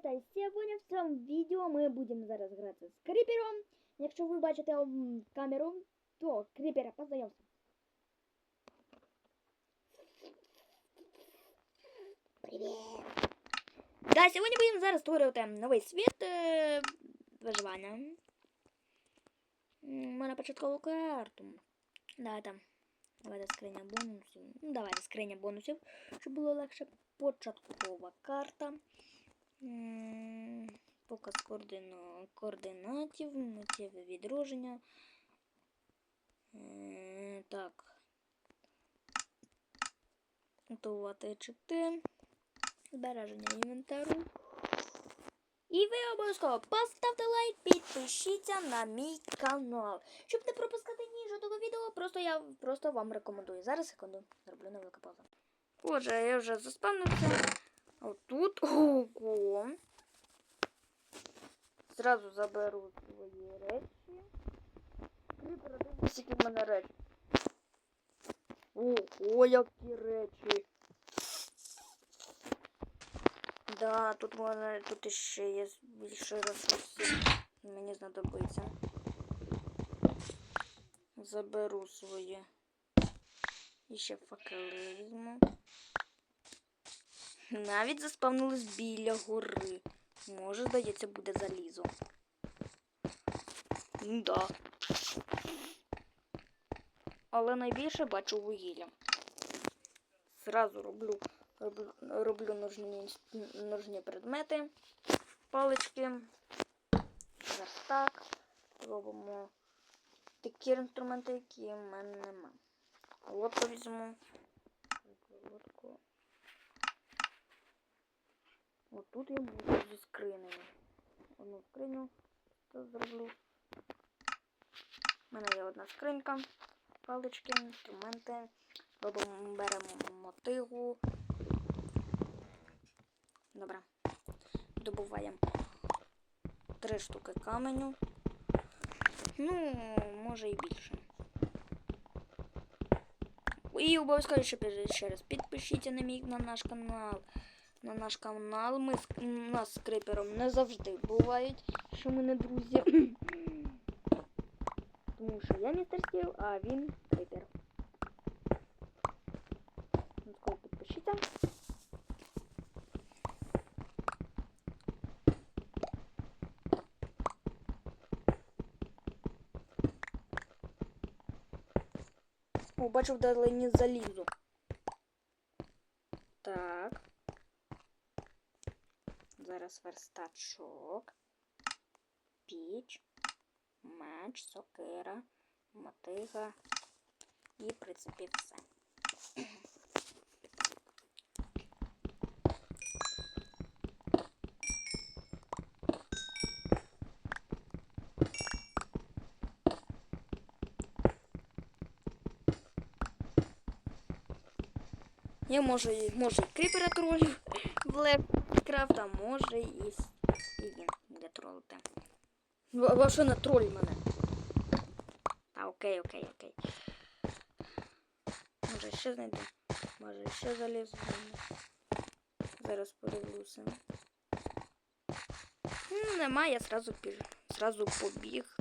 Та й сьогодні в цьому відео ми будемо зараз грати з кріпером. Якщо ви бачите м, камеру, то кріпера познайомся. Привіт! Да, сьогодні будемо зараз створювати новий світ е, виживання. М, Ми на початкову карту. Да, там. Давайте скриня бонусів. Ну, давайте скриня бонусів, щоб було легше. Початкова карта. Показ координатів, миттєве відродження. Так. Готувати чити. Збереження інвентару. І ви обов'язково поставте лайк, підпишіться на мій канал. Щоб не пропускати ні жодного відео, просто я просто вам рекомендую. Зараз секунду, зроблю невелика пауза. Отже, я вже заспавнився. Отут. Ого. Зразу заберу свої речі. Кріпер, дивись, які в мене речі. Ого, які речі. Да, тут можна, тут ще є більше ресурсів. Мені знадобиться. Заберу своє. І ще факели. Навіть заспавнились біля гори. Може, здається, буде залізо. Да. Але найбільше бачу вугілля. Зразу роблю, роблю, роблю нужні, нужні предмети, палички, верстак. Робимо такі інструменти, які в мене нема. Лодку візьму. Лодку. От тут я буду зі скринею. Одну скриню зроблю. У мене є одна скринька, палички, інструменти. Беремо мотигу. Добре. Добуваємо три штуки каменю. Ну, може і більше. І обов'язково ще раз підпишіться на мій на наш канал. На наш канал. Ми з нас з крипером не завжди бувають, що ми не друзі. Тому що я містер Стіл, а він крипер. Підпишіться. О, бачу вдалині залізу. Так. Зараз верстачок, піч, меч, сокира, мотига і, в принципі, все. Я можу, і- може і кріпера тролю в Лепкрафт, а може і, він буде тролити. Що на троль мене? Та окей, окей, окей. Може ще знайду. Може ще залізу. Зараз подивлюся. Ну, нема, я сразу піж... сразу побіг.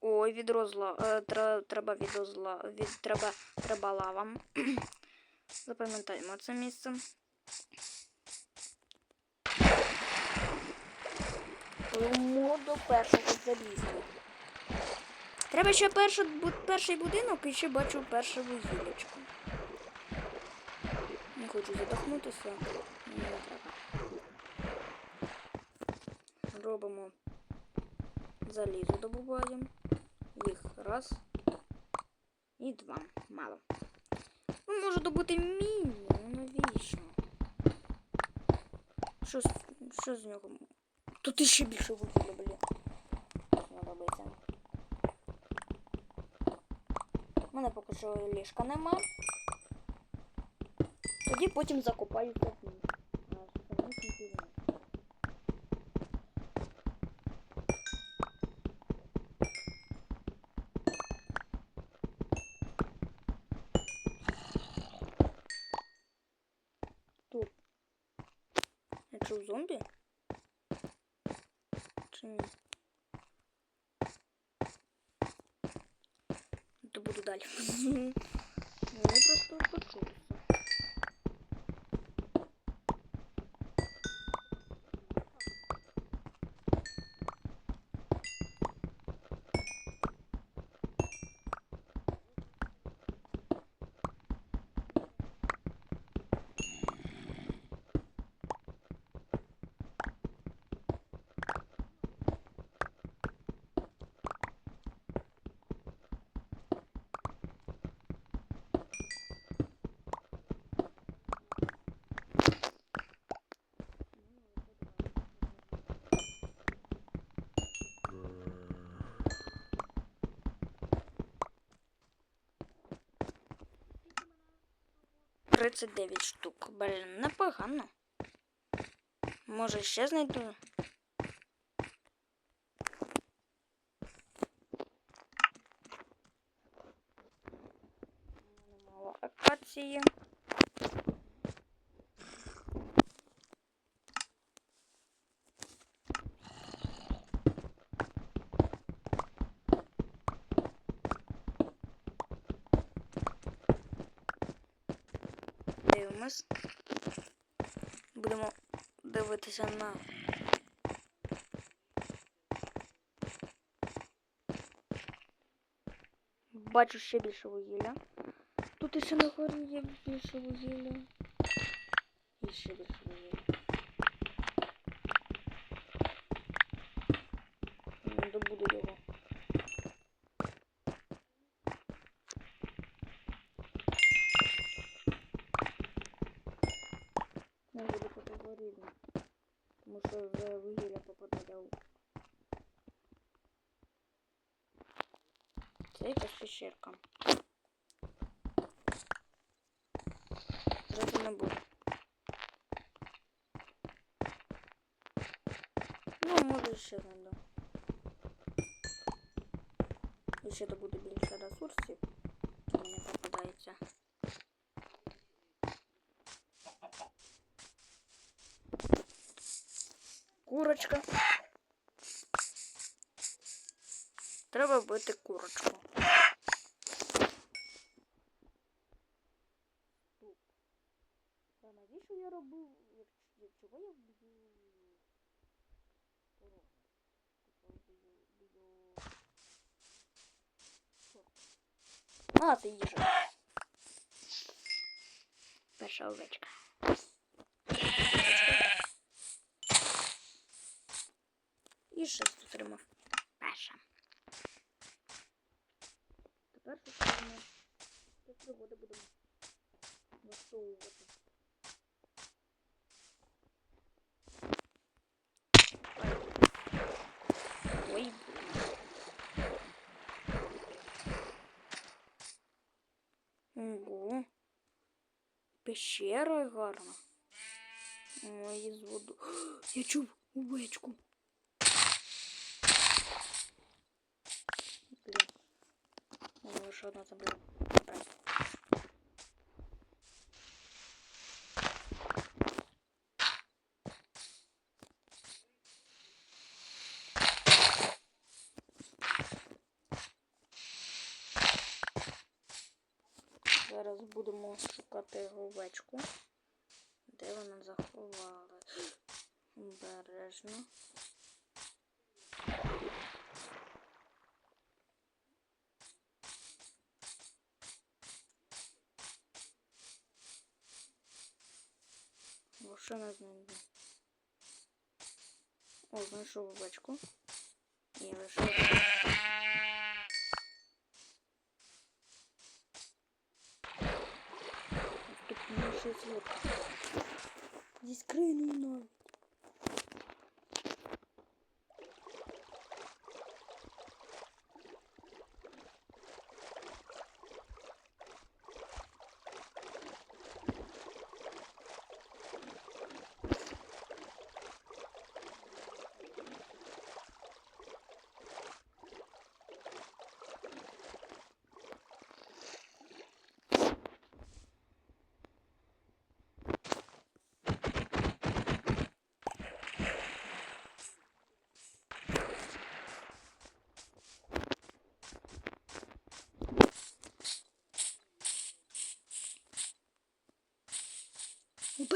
Ой, відро зла. Е, тре- треба відро зла. Від... Треба, треба лава. Запам'ятаємо це місце. Йому до першого залізли. Треба ще перший, перший будинок і ще бачу перше вугіллячко. Не хочу задохнутися. Не треба. Робимо залізо добуваємо. Їх раз і два. Мало. Ну, можу добути мінімум, навіщо? Що, з- що з нього? Тут іще більше вугілля, блін. Знадобиться. У мене поки що ліжка нема. Тоді потім закопаю собі. А, самісінький вниз. Зомбі? ні. То буду дальше. Ну, просто хочу. 39 штук. Блін, непогано. Може ще знайду. Мало акації. Дивимось. Будемо дивитися на. Бачу ще більше вугілля. Тут іще на горі є більше вугілля. І ще більше вугілля. Не добуду його. Не буду категорійно. Тому що вже вугілля попадає в. Це якась пещерка. Зразу не буду. Ну, може ще знайду. І ще добуду більше ресурсів. Мені попадається. Курочка. Треба вбити курочку. Та навіщо я робив? Як чого я вб'ю- Що? А, ти їжа. Перша овечка. І шесть отримав. Перша. Тепер потрібно тут пригоди будемо влаштовувати. Ой. Ого. Пещера гарна. Ой, із воду. Я чув овечку. Блін. О, лише одна забула. Зараз будемо шукати овечку. Де вона заховала? Обережно. Лише не знайду. О, знайшов овечку. Ні, лише. Тут більше звук.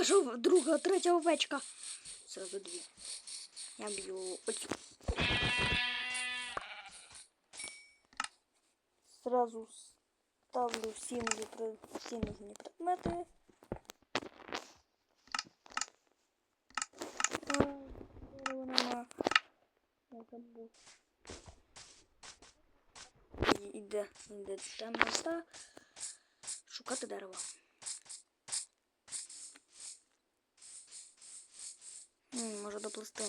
Ж друга, третя овечка. Сразу дві. Я б'ю оцю. Сразу ставлю всі при- всі нужні предмети. Іде, іде темнота. Шукати дерево. М, може доплисти.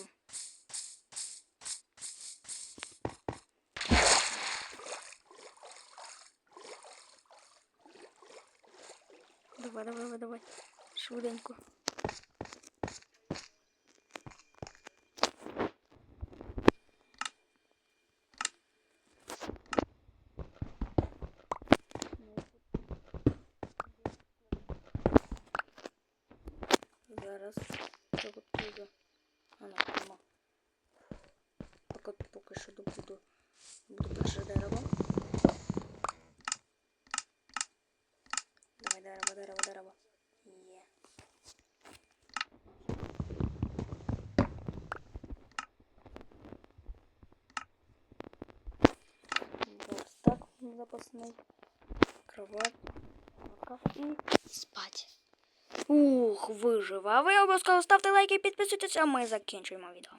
Давай, давай, давай, давай. Швиденько. Зараз приготую. А ну, нема. Поки, поки що добуду. Буду перше дерево. Давай дерево, дерево, дерево. Є. Верстак запасний. Кровать. І спать. Ух, вижив. А ви обов'язково ставте лайки підписуйтесь, а ми закінчуємо відео.